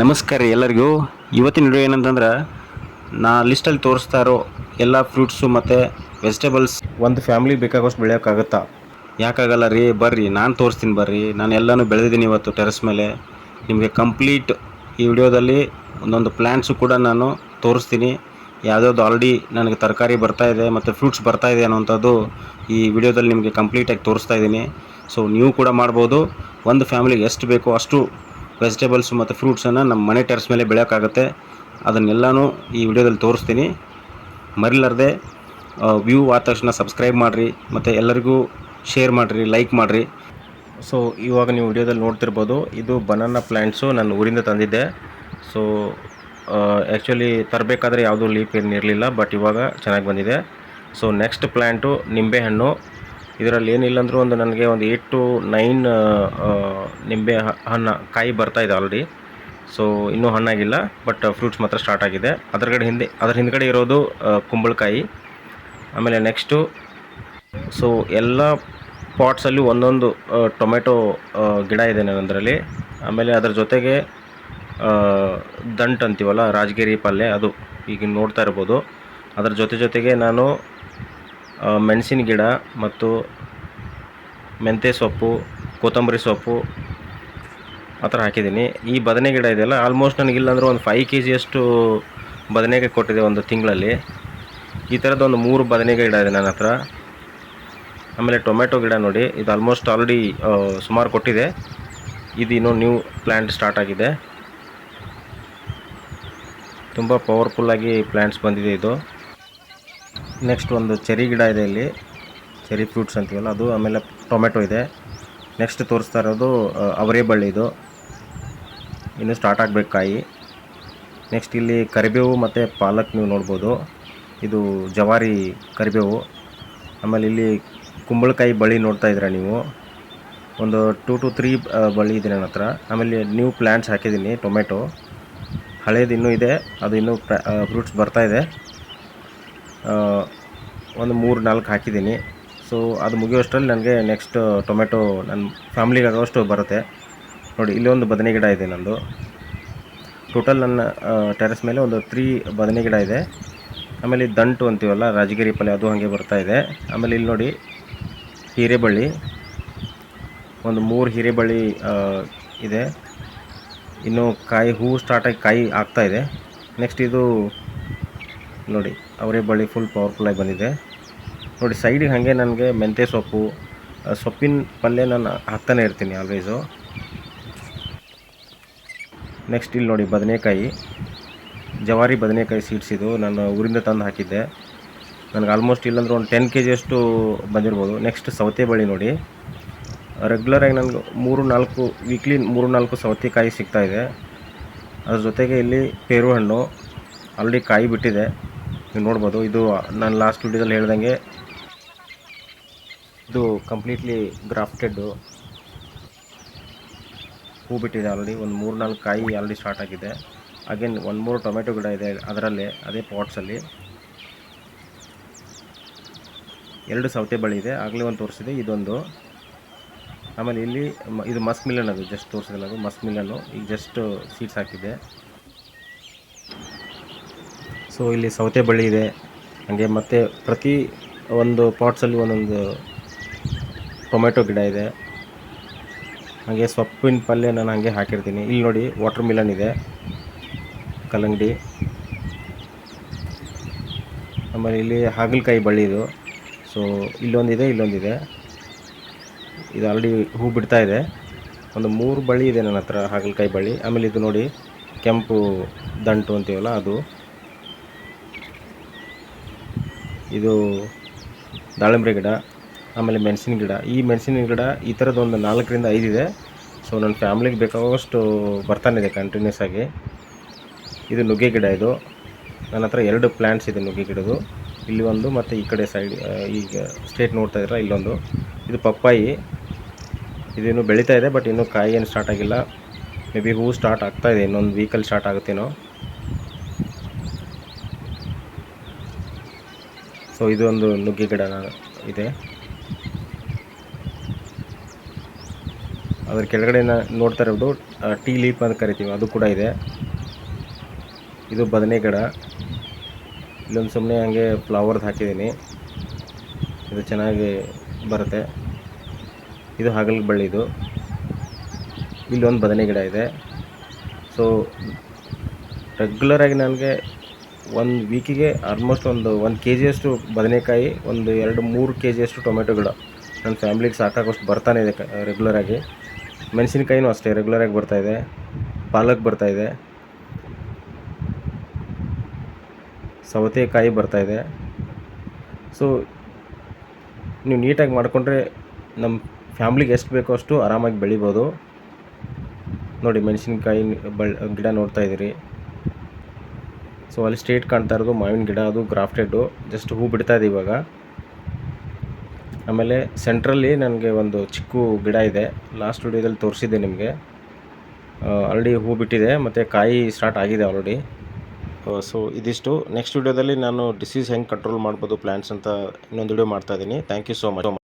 ನಮಸ್ಕಾರ ಎಲ್ಲರಿಗೂ. ಇವತ್ತಿನ ವಿಡಿಯೋ ಏನಂತಂದ್ರೆ, ನಾ ಲಿಸ್ಟಲ್ಲಿ ತೋರಿಸ್ತಾ ಇರೋ ಎಲ್ಲ ಫ್ರೂಟ್ಸು ಮತ್ತು ವೆಜಿಟೇಬಲ್ಸ್ ಒಂದು ಫ್ಯಾಮ್ಲಿ ಬೇಕಾಗೋಷ್ಟು ಬೆಳೆಯೋಕ್ಕಾಗತ್ತಾ? ಯಾಕಾಗಲ್ಲ ರೀ? ಬರ್ರಿ, ನಾನು ತೋರಿಸ್ತೀನಿ ಬರ್ರಿ. ನಾನು ಎಲ್ಲನೂ ಬೆಳೆದಿದ್ದೀನಿ ಇವತ್ತು ಟೆರೆಸ್ ಮೇಲೆ. ನಿಮಗೆ ಕಂಪ್ಲೀಟ್ ಈ ವಿಡಿಯೋದಲ್ಲಿ ಒಂದೊಂದು ಪ್ಲ್ಯಾಂಟ್ಸು ಕೂಡ ನಾನು ತೋರಿಸ್ತೀನಿ. ಯಾವುದ್ಯಾವ್ದು ಆಲ್ರೆಡಿ ನನಗೆ ತರಕಾರಿ ಬರ್ತಾ ಇದೆ ಮತ್ತು ಫ್ರೂಟ್ಸ್ ಬರ್ತಾ ಇದೆ ಅನ್ನೋಂಥದ್ದು ಈ ವಿಡಿಯೋದಲ್ಲಿ ನಿಮಗೆ ಕಂಪ್ಲೀಟಾಗಿ ತೋರಿಸ್ತಾ ಇದ್ದೀನಿ. ಸೊ ನೀವು ಕೂಡ ಮಾಡ್ಬೋದು. ಒಂದು ಫ್ಯಾಮಿಲಿಗೆ ಎಷ್ಟು ಬೇಕೋ ಅಷ್ಟು ವೆಜಿಟೇಬಲ್ಸು ಮತ್ತು ಫ್ರೂಟ್ಸನ್ನು ನಮ್ಮ ಮನೆ ಟೆರ್ಸ್ ಮೇಲೆ ಬೆಳೆಯೋಕ್ಕಾಗುತ್ತೆ. ಅದನ್ನೆಲ್ಲನೂ ಈ ವಿಡಿಯೋದಲ್ಲಿ ತೋರಿಸ್ತೀನಿ. ಮರಿಲಾರ್ದೆ ವ್ಯೂ ಆದ ತಕ್ಷಣ ಸಬ್ಸ್ಕ್ರೈಬ್ ಮಾಡಿರಿ, ಮತ್ತು ಎಲ್ಲರಿಗೂ ಶೇರ್ ಮಾಡಿರಿ, ಲೈಕ್ ಮಾಡಿರಿ. ಸೊ, ಇವಾಗ ನೀವು ವಿಡಿಯೋದಲ್ಲಿ ನೋಡ್ತಿರ್ಬೋದು, ಇದು ಬನಾನಾ ಪ್ಲ್ಯಾಂಟ್ಸು ನಾನು ಊರಿಂದ ತಂದಿದ್ದೆ. ಸೊ ಆ್ಯಕ್ಚುಲಿ ತರಬೇಕಾದ್ರೆ ಯಾವುದೂ ಲೀಪ್ ಏನಿರಲಿಲ್ಲ ಬಟ್ ಇವಾಗ ಚೆನ್ನಾಗಿ ಬಂದಿದೆ. ಸೊ ನೆಕ್ಸ್ಟ್ ಪ್ಲ್ಯಾಂಟು ನಿಂಬೆಹಣ್ಣು ಇದರಲ್ಲಿ ಏನಿಲ್ಲ ಅಂದರೂ ಒಂದು ನನಗೆ ಒಂದು ಏಯ್ಟ್ ಟು ನೈನ್ ನಿಂಬೆ ಹಣ್ಣು, ಕಾಯಿ ಬರ್ತಾ ಇದೆ ಆಲ್ರೆಡಿ ಸೊ ಇನ್ನೂ ಹಣ್ಣಾಗಿಲ್ಲ ಬಟ್ ಫ್ರೂಟ್ಸ್ ಮಾತ್ರ ಸ್ಟಾರ್ಟ್ ಆಗಿದೆ. ಅದರಗಡೆ ಹಿಂದೆ, ಅದರ ಹಿಂದ್ಗಡೆ ಇರೋದು ಕುಂಬಳಕಾಯಿ. ಆಮೇಲೆ ನೆಕ್ಸ್ಟು ಸೊ ಎಲ್ಲ ಪಾಟ್ಸಲ್ಲಿ ಒಂದೊಂದು ಟೊಮೆಟೊ ಗಿಡ ಇದೆ ನನ್ನದರಲ್ಲಿ ಆಮೇಲೆ ಅದರ ಜೊತೆಗೆ ದಂಟು ಅಂತೀವಲ್ಲ, ರಾಜಗಿರಿ ಪಲ್ಯ, ಅದು ಈಗ ನೋಡ್ತಾ ಇರ್ಬೋದು. ಅದರ ಜೊತೆ ಜೊತೆಗೆ ನಾನು ಮೆಣಸಿನ ಗಿಡ ಮತ್ತು ಮೆಂತ್ಯ ಸೊಪ್ಪು, ಕೊತ್ತಂಬರಿ ಸೊಪ್ಪು ಆ ಥರ ಹಾಕಿದ್ದೀನಿ. ಈ ಬದನೆ ಗಿಡ ಇದೆಯಲ್ಲ ಆಲ್ಮೋಸ್ಟ್ ನನಗಿಲ್ಲ ಅಂದ್ರೆ ಒಂದು ಫೈವ್ ಕೆ ಜಿಯಷ್ಟು ಬದನೆಗೆ ಕೊಟ್ಟಿದೆ ಒಂದು ತಿಂಗಳಲ್ಲಿ. ಈ ಥರದ್ದು ಒಂದು ಮೂರು ಬದನೆ ಗಿಡ ಇದೆ ನನ್ನ ಹತ್ರ. ಆಮೇಲೆ ಟೊಮೆಟೊ ಗಿಡ ನೋಡಿ, ಇದು ಆಲ್ಮೋಸ್ಟ್ ಆಲ್ರೆಡಿ ಸುಮಾರು ಕೊಟ್ಟಿದೆ. ಇದು ಇನ್ನೂ ನ್ಯೂ ಪ್ಲ್ಯಾಂಟ್ ಸ್ಟಾರ್ಟ್ ಆಗಿದೆ. ತುಂಬ ಪವರ್ಫುಲ್ಲಾಗಿ ಪ್ಲ್ಯಾಂಟ್ಸ್ ಬಂದಿದೆ ಇದು. ನೆಕ್ಸ್ಟ್ ಒಂದು ಚೆರಿ ಗಿಡ ಇದೆ ಇಲ್ಲಿ. ಚೆರಿ ಫ್ರೂಟ್ಸ್ ಅಂತೀವಲ್ಲ, ಅದು ಆಮೇಲೆ ಟೊಮೆಟೊ ಇದೆ. ನೆಕ್ಸ್ಟ್ ತೋರಿಸ್ತಾ ಇರೋದು ಅವರೇ ಬಳ್ಳಿ ಇದು. ಇನ್ನು ಸ್ಟಾರ್ಟ್ ಆಗಬೇಕು ಕಾಯಿ. ನೆಕ್ಸ್ಟ್ ಇಲ್ಲಿ ಕರಿಬೇವು ಮತ್ತು ಪಾಲಕ್ ನೀವು ನೋಡ್ಬೋದು. ಇದು ಜವಾರಿ ಕರಿಬೇವು. ಆಮೇಲೆ ಇಲ್ಲಿ ಕುಂಬಳಕಾಯಿ ಬಳ್ಳಿ ನೋಡ್ತಾ ಇದ್ದೀರಾ ನೀವು? ಒಂದು ಟೂ ಟು ತ್ರೀ ಬಳ್ಳಿ ಇದೆ ನನ್ನ ಹತ್ರ. ಆಮೇಲೆ ನ್ಯೂ ಪ್ಲ್ಯಾಂಟ್ಸ್ ಹಾಕಿದ್ದೀನಿ ಟೊಮೆಟೊ ಹಳೇದು ಇನ್ನೂ ಇದೆ, ಅದು ಇನ್ನೂ ಫ್ರೂಟ್ಸ್ ಬರ್ತಾ ಇದೆ. ಒಂದು ಮೂರು ನಾಲ್ಕು ಹಾಕಿದ್ದೀನಿ. ಸೊ ಅದು ಮುಗಿಯೋಷ್ಟರಲ್ಲಿ ನನಗೆ ನೆಕ್ಸ್ಟ್ ಟೊಮೆಟೊ ನನ್ನ ಫ್ಯಾಮ್ಲಿಗೆ ಆಗೋಷ್ಟು ಬರುತ್ತೆ. ನೋಡಿ, ಇಲ್ಲಿ ಒಂದು ಬದನೆ ಗಿಡ ಇದೆ ನಂದು. ಟೋಟಲ್ ನನ್ನ ಟೆರೆಸ್ ಮೇಲೆ ಒಂದು ತ್ರೀ ಬದನೆ ಗಿಡ ಇದೆ. ಆಮೇಲೆ ದಂಟು ಅಂತೀವಲ್ಲ, ರಾಜಗಿರಿ ಪಲ್ಯ, ಅದು ಹಾಗೆ ಬರ್ತಾ ಇದೆ. ಆಮೇಲೆ ಇಲ್ಲಿ ನೋಡಿ, ಹೀರೆಬಳ್ಳಿ. ಒಂದು ಮೂರು ಹೀರೆಬಳ್ಳಿ ಇದೆ. ಇನ್ನು ಕಾಯಿ ಹೂವು ಸ್ಟಾರ್ಟಾಗಿ ಕಾಯಿ ಆಗ್ತಾ ಇದೆ. ನೆಕ್ಸ್ಟ್ ಇದು ನೋಡಿ, ಅವರೇ ಬಳ್ಳಿ ಫುಲ್ ಪವರ್ಫುಲ್ಲಾಗಿ ಬಂದಿದೆ. ನೋಡಿ ಸೈಡಿಗೆ ಹಾಗೆ ನನಗೆ ಮೆಂತ್ಯ ಸೊಪ್ಪು ಸೊಪ್ಪಿನ ಪಲ್ಯ ನಾನು ಹಾಕ್ತಾನೆ ಇರ್ತೀನಿ ಆಲ್ವೇಸು ನೆಕ್ಸ್ಟ್ ಇಲ್ಲಿ ನೋಡಿ, ಬದನೆಕಾಯಿ. ಜವಾರಿ ಬದನೆಕಾಯಿ ಸೀಡ್ಸ್ ಇದು, ನಾನು ಊರಿಂದ ತಂದು ಹಾಕಿದ್ದೆ. ನನಗೆ ಆಲ್ಮೋಸ್ಟ್ ಇಲ್ಲಾಂದ್ರೆ ಒಂದು ಟೆನ್ ಕೆ ಜಿಯಷ್ಟು ಬಂದಿರ್ಬೋದು. ನೆಕ್ಸ್ಟ್ ಸೌತೆ ಬಳ್ಳಿ ನೋಡಿ. ರೆಗ್ಯುಲರಾಗಿ ನನಗೆ ಮೂರು ನಾಲ್ಕು ವೀಕ್ಲಿ ಮೂರು ನಾಲ್ಕು ಸೌತೆಕಾಯಿ ಸಿಗ್ತಾಯಿದೆ ಅದ್ರ ಜೊತೆಗೆ ಇಲ್ಲಿ ಪೇರು ಹಣ್ಣು ಆಲ್ರೆಡಿ ಕಾಯಿ ಬಿಟ್ಟಿದೆ. ನೀವು ನೋಡ್ಬೋದು, ಇದು ನಾನು ಲಾಸ್ಟ್ ವಿಡಿಯೋದಲ್ಲಿ ಹೇಳ್ದಂಗೆ ಇದು ಕಂಪ್ಲೀಟ್ಲಿ ಗ್ರಾಫ್ಟೆಡ್ಡು ಹೂ ಬಿಟ್ಟಿದೆ ಆಲ್ರೆಡಿ ಒಂದು ಮೂರು ನಾಲ್ಕು ಕಾಯಿ ಆಲ್ರೆಡಿ ಸ್ಟಾರ್ಟ್ ಆಗಿದೆ. ಅಗೇನ್ ಒಂದು ಮೂರು ಟೊಮೆಟೊ ಗಿಡ ಇದೆ ಅದರಲ್ಲೇ, ಅದೇ ಪಾಟ್ಸಲ್ಲಿ ಎರಡು ಸೌತೆ ಬಳ್ಳಿ ಇದೆ, ಆಗಲೇ ಒಂದು ತೋರಿಸಿದೆ, ಇದೊಂದು. ಆಮೇಲೆ ಇಲ್ಲಿ ಇದು ಮಸ್ಕ್ ಮಿಲನ್ ಅದು ಜಸ್ಟ್ ತೋರಿಸಿದಲ್ಲ ಅದು ಮಸ್ಕ್ ಮಿಲನ್ನು ಈಗ ಜಸ್ಟ್ ಸೀಡ್ಸ್ ಹಾಕಿದೆ ಸೊ ಇಲ್ಲಿ ಸೌತೆ ಬಳ್ಳಿ ಇದೆ. ಹಾಗೆ ಮತ್ತು ಪ್ರತಿ ಒಂದು ಪಾಟ್ಸಲ್ಲಿ ಒಂದೊಂದು ಟೊಮೆಟೊ ಗಿಡ ಇದೆ. ಹಾಗೆ ಸೊಪ್ಪಿನ ಪಲ್ಯ ನಾನು ಹಾಗೆ ಹಾಕಿರ್ತೀನಿ. ಇಲ್ಲಿ ನೋಡಿ ವಾಟರ್ ಮಿಲನ್ ಇದೆ. ಕಲ್ಲಂಗಡಿ. ಆಮೇಲೆ ಇಲ್ಲಿ ಹಾಗಲಕಾಯಿ ಬಳ್ಳಿ ಇದು. ಸೊ ಇಲ್ಲೊಂದಿದೆ ಇಲ್ಲೊಂದಿದೆ. ಇದು ಆಲ್ರೆಡಿ ಹೂ ಬಿಡ್ತಾ ಇದೆ. ಒಂದು ಮೂರು ಬಳ್ಳಿ ಇದೆ ನನ್ನ ಹತ್ರ ಹಾಗಲಕಾಯಿ ಬಳ್ಳಿ. ಆಮೇಲೆ ಇದು ನೋಡಿ ಕೆಂಪು ದಂಟು ಅಂತೀವಲ್ಲ ಅದು. ಇದು ದಾಳಿಂಬೆ ಗಿಡ, ಆಮೇಲೆ ಮೆಣಸಿನ ಗಿಡ. ಈ ಮೆಣಸಿನ ಗಿಡ ಈ ಥರದ್ದು ಒಂದು ನಾಲ್ಕರಿಂದ ಐದಿದೆ ಸೊ ನನ್ನ ಫ್ಯಾಮ್ಲಿಗೆ ಬೇಕಾಗುವಷ್ಟು ಬರ್ತಾನಿದೆ ಕಂಟಿನ್ಯೂಸ್ ಆಗಿ. ಇದು ನುಗ್ಗೆ ಗಿಡ ಇದು. ನನ್ನ ಹತ್ರ ಎರಡು ಪ್ಲ್ಯಾಂಟ್ಸ್ ಇದೆ ನುಗ್ಗೆ ಗಿಡದು ಇಲ್ಲಿ ಒಂದು ಮತ್ತು ಈ ಕಡೆ ಸೈಡ್ ಈಗ ಸ್ಟೇಟ್ ನೋಡ್ತಾ ಇದ್ರೆ ಇಲ್ಲೊಂದು. ಇದು ಪಪ್ಪಾಯಿ. ಇದಿನ್ನೂ ಬೆಳೀತಾ ಇದೆ ಬಟ್ ಇನ್ನೂ ಕಾಯಿ ಏನು ಸ್ಟಾರ್ಟ್ ಆಗಿಲ್ಲ. ಮೇ ಬಿ ಹೂ ಸ್ಟಾರ್ಟ್ ಆಗ್ತಾಯಿದೆ ಇನ್ನೊಂದು ವೀಕಲ್ಲಿ ಸ್ಟಾರ್ಟ್ ಆಗುತ್ತೇನೋ. ಸೊ ಇದೊಂದು ನುಗ್ಗೆ ಗಿಡ ಇದೆ. ಅದ್ರ ಕೆಳಗಡೆ ನೋಡ್ತಾ ಇರೋದು ಟೀ ಲೀಪ್ ಅಂತ ಕರಿತೀವಿ, ಅದು ಕೂಡ ಇದೆ. ಇದು ಬದನೆ ಗಿಡ. ಇಲ್ಲೊಂದು ಸುಮ್ಮನೆ ಹಂಗೆ ಫ್ಲವರ್ದು ಹಾಕಿದ್ದೀನಿ. ಇದು ಚೆನ್ನಾಗಿ ಬರುತ್ತೆ. ಇದು ಹಾಗಲ್ ಬಳ್ಳಿದು ಇಲ್ಲೊಂದು ಬದನೆ ಗಿಡ ಇದೆ. ಸೊ ರೆಗ್ಯುಲರಾಗಿ ನನಗೆ ಒಂದು ವೀಕಿಗೆ ಆಲ್ಮೋಸ್ಟ್ ಒಂದು ಒಂದು ಕೆ ಜಿಯಷ್ಟು ಬದನೆಕಾಯಿ, ಒಂದು ಎರಡು ಮೂರು ಕೆ ಜಿಯಷ್ಟು ಟೊಮೆಟೊ ಗಿಡ ನನ್ನ ಫ್ಯಾಮ್ಲಿಗೆ ಸಾಕಾಗೋಷ್ಟು ಬರ್ತಾನೆ ಇದೆ ರೆಗ್ಯುಲರಾಗಿ ಮೆಣಸಿನ್ಕಾಯಿನೂ ಅಷ್ಟೇ ರೆಗ್ಯುಲರಾಗಿ ಬರ್ತಾಯಿದೆ ಪಾಲಕ್ ಬರ್ತಾಯಿದೆ ಸವತೆಕಾಯಿ ಬರ್ತಾಯಿದೆ ಸೊ ನೀವು ನೀಟಾಗಿ ಮಾಡಿಕೊಂಡ್ರೆ ನಮ್ಮ ಫ್ಯಾಮ್ಲಿಗೆ ಎಷ್ಟು ಬೇಕೋ ಅಷ್ಟು ಆರಾಮಾಗಿ ಬೆಳಿಬೋದು. ನೋಡಿ, ಮೆಣಸಿನ್ಕಾಯಿ, ಬಳ್, ಗಿಡ ನೋಡ್ತಾ ಇದ್ದೀರಿ. ಸೊ ಅಲ್ಲಿ ಸ್ಟ್ರೇಟ್ ಕಾಣ್ತಾ ಇರೋದು ಮಾವಿನ ಗಿಡ, ಅದು ಗ್ರಾಫ್ಟೆಡ್ಡು ಜಸ್ಟ್ ಹೂ ಬಿಡ್ತಾ ಇದೆ ಇವಾಗ. ಆಮೇಲೆ ಸೆಂಟ್ರಲ್ಲಿ ನನಗೆ ಒಂದು ಚಿಕ್ಕ ಗಿಡ ಇದೆ. ಲಾಸ್ಟ್ ವಿಡಿಯೋದಲ್ಲಿ ತೋರಿಸಿದ್ದೆ ನಿಮಗೆ. ಆಲ್ರೆಡಿ ಹೂ ಬಿಟ್ಟಿದೆ, ಮತ್ತು ಕಾಯಿ ಸ್ಟಾರ್ಟ್ ಆಗಿದೆ ಆಲ್ರೆಡಿ ಸೊ ಇದಿಷ್ಟು. ನೆಕ್ಸ್ಟ್ ವಿಡಿಯೋದಲ್ಲಿ ನಾನು ಡಿಸೀಸ್ ಹೆಂಗೆ ಕಂಟ್ರೋಲ್ ಮಾಡ್ಬೋದು ಪ್ಲ್ಯಾಂಟ್ಸ್ ಅಂತ ಇನ್ನೊಂದು ವಿಡಿಯೋ ಮಾಡ್ತಾ ಇದ್ದೀನಿ. Thank you so much